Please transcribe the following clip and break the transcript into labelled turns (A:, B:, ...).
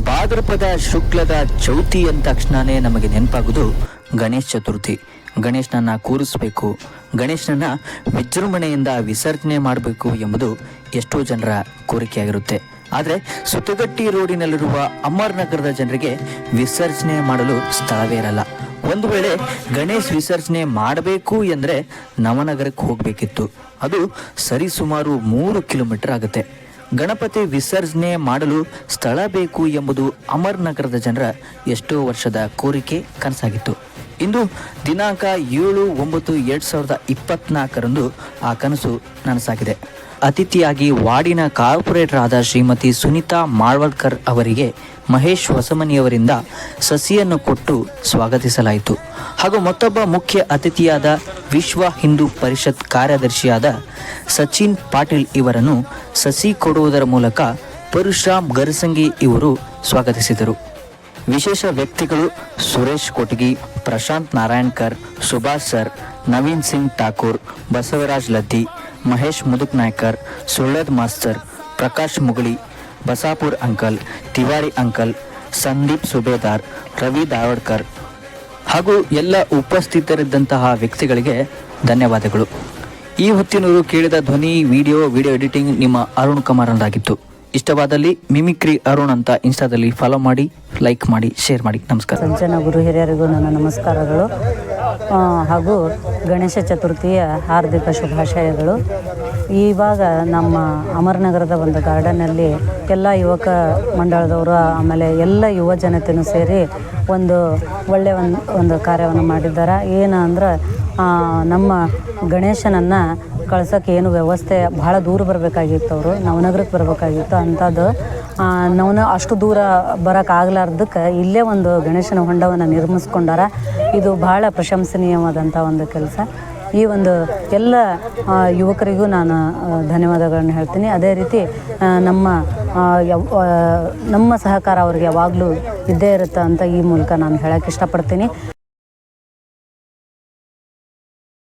A: ಭಾದ್ರಪದ ಶುಕ್ಲದ ಚೌತಿ ಅಂದ ತಕ್ಷಣನೇ ನಮಗೆ ನೆನಪಾಗೋದು ಗಣೇಶ ಚತುರ್ಥಿ. ಗಣೇಶನನ್ನ ಕೂರಿಸ್ಬೇಕು. ಗಣೇಶನನ್ನ ವಿಜೃಂಭಣೆಯಿಂದ ವಿಸರ್ಜನೆ ಮಾಡಬೇಕು ಎಂಬುದು ಎಷ್ಟೋ ಜನರ ಕೋರಿಕೆಯಾಗಿರುತ್ತೆ. ಆದರೆ ಸುತ್ತಗಟ್ಟಿ ರೋಡಿನಲ್ಲಿರುವ ಅಮರ್ ನಗರದ ಜನರಿಗೆ ವಿಸರ್ಜನೆ ಮಾಡಲು ಸ್ಥಳವೇ ಇರಲ್ಲ. ಒಂದು ವೇಳೆ ಗಣೇಶ್ ವಿಸರ್ಜನೆ ಮಾಡಬೇಕು ಎಂದರೆ ನವನಗರಕ್ಕೆ ಹೋಗಬೇಕಿತ್ತು. ಅದು ಸರಿಸುಮಾರು ಮೂರು ಕಿಲೋಮೀಟರ್ ಆಗುತ್ತೆ. ಗಣಪತಿ ವಿಸರ್ಜನೆ ಮಾಡಲು ಸ್ಥಳ ಬೇಕು ಎಂಬುದು ಅಮರ್ ನಗರದ ಜನರ ಎಷ್ಟೋ ವರ್ಷದ ಕೋರಿಕೆ ಕನಸಾಗಿತ್ತು. ಇಂದು ದಿನಾಂಕ ಏಳು ಒಂಬತ್ತು ಎರಡು ಸಾವಿರದ ಇಪ್ಪತ್ನಾಲ್ಕರಂದು ಆ ಕನಸು ನನಸಾಗಿದೆ. ಅತಿಥಿಯಾಗಿ ವಾರ್ಡಿನ ಕಾರ್ಪೊರೇಟರ್ ಆದ ಶ್ರೀಮತಿ ಸುನೀತಾ ಮಾಳ್ವಲ್ಕರ್ ಅವರಿಗೆ ಮಹೇಶ್ ಹೊಸಮನಿಯವರಿಂದ ಸಸಿಯನ್ನು ಕೊಟ್ಟು ಸ್ವಾಗತಿಸಲಾಯಿತು. ಹಾಗೂ ಮತ್ತೊಬ್ಬ ಮುಖ್ಯ ಅತಿಥಿಯಾದ ವಿಶ್ವ ಹಿಂದೂ ಪರಿಷತ್ ಕಾರ್ಯದರ್ಶಿಯಾದ ಸಚಿನ್ ಪಾಟೀಲ್ ಇವರನ್ನು ಸಸಿ ಕೊಡುವುದರ ಮೂಲಕ ಪರಶುರಾಮ್ ಗರಸಂಗಿ ಇವರು ಸ್ವಾಗತಿಸಿದರು. ವಿಶೇಷ ವ್ಯಕ್ತಿಗಳು Suresh Kotagi, Prashant Narayankar, Subhash sir, Naveen Singh Thakur, Basavaraj Laddi, Mahesh Muduk Naikar Sullad master Prakash Mugali, Basapur uncle, Tiwari uncle, Sandeep Subedar, Ravi Davadkar ಹಾಗೂ ಎಲ್ಲ ಉಪಸ್ಥಿತರಿದ್ದಂತಹ ವ್ಯಕ್ತಿಗಳಿಗೆ ಧನ್ಯವಾದಗಳು. ಈ ಹೊತ್ತಿನವರು ಕೇಳಿದ ಧ್ವನಿ, ವಿಡಿಯೋ ವಿಡಿಯೋ ಎಡಿಟಿಂಗ್ ನಿಮ್ಮ ಅರುಣ್ ಕುಮಾರ್ ಅಂತಾಗಿತ್ತು ಇಷ್ಟವಾದಲ್ಲಿ ಮಿಮಿಕ್ರಿ ಅರುಣ್ ಅಂತ ಇನ್ಸ್ಟಾದಲ್ಲಿ ಫಾಲೋ ಮಾಡಿ, ಲೈಕ್ ಮಾಡಿ, ಶೇರ್ ಮಾಡಿ. ನಮಸ್ಕಾರ.
B: ಸಂಚನ ಗುರು ಹಿರಿಯರಿಗೂ ನನ್ನ ನಮಸ್ಕಾರಗಳು. ಹಾಗೂ ಗಣೇಶ ಚತುರ್ಥಿಯ ಹಾರ್ದಿಕ ಶುಭಾಶಯಗಳು. ಇವಾಗ ನಮ್ಮ ಅಮರನಗರದ ಒಂದು ಗಾರ್ಡನ್ನಲ್ಲಿ ಎಲ್ಲ ಯುವಕ ಮಂಡಳದವರು, ಆಮೇಲೆ ಎಲ್ಲ ಯುವ ಜನತೆಯೂ ಸೇರಿ ಒಂದು ಒಳ್ಳೆಯ ಒಂದು ಒಂದು ಕಾರ್ಯವನ್ನು ಮಾಡಿದ್ದಾರೆ. ಏನು ಅಂದ್ರೆ ನಮ್ಮ ಗಣೇಶನನ್ನು ಕಳ್ಸೋಕ್ಕೆ ಏನು ವ್ಯವಸ್ಥೆ ಭಾಳ ದೂರ ಬರಬೇಕಾಗಿತ್ತು ಅವರು, ನವನಗರಕ್ಕೆ ಬರಬೇಕಾಗಿತ್ತು ಅಂಥದ್ದು. ನವನ ಅಷ್ಟು ದೂರ ಬರೋಕ್ಕಾಗಲಾರ್ದಕ್ಕೆ ಇಲ್ಲೇ ಒಂದು ಗಣೇಶನ ಹೊಂಡವನ್ನು ನಿರ್ಮಿಸ್ಕೊಂಡಾರ. ಇದು ಭಾಳ ಪ್ರಶಂಸನೀಯವಾದಂಥ ಒಂದು ಕೆಲಸ. ಈ ಒಂದು ಎಲ್ಲ ಯುವಕರಿಗೂ ನಾನು ಧನ್ಯವಾದಗಳನ್ನು ಹೇಳ್ತೀನಿ. ಅದೇ ರೀತಿ ನಮ್ಮ ನಮ್ಮ ಸಹಕಾರ ಅವ್ರಿಗೆ ಯಾವಾಗಲೂ ಇದ್ದೇ ಇರುತ್ತೆ ಅಂತ ಈ ಮೂಲಕ ನಾನು ಹೇಳೋಕ್ಕೆ ಇಷ್ಟಪಡ್ತೀನಿ.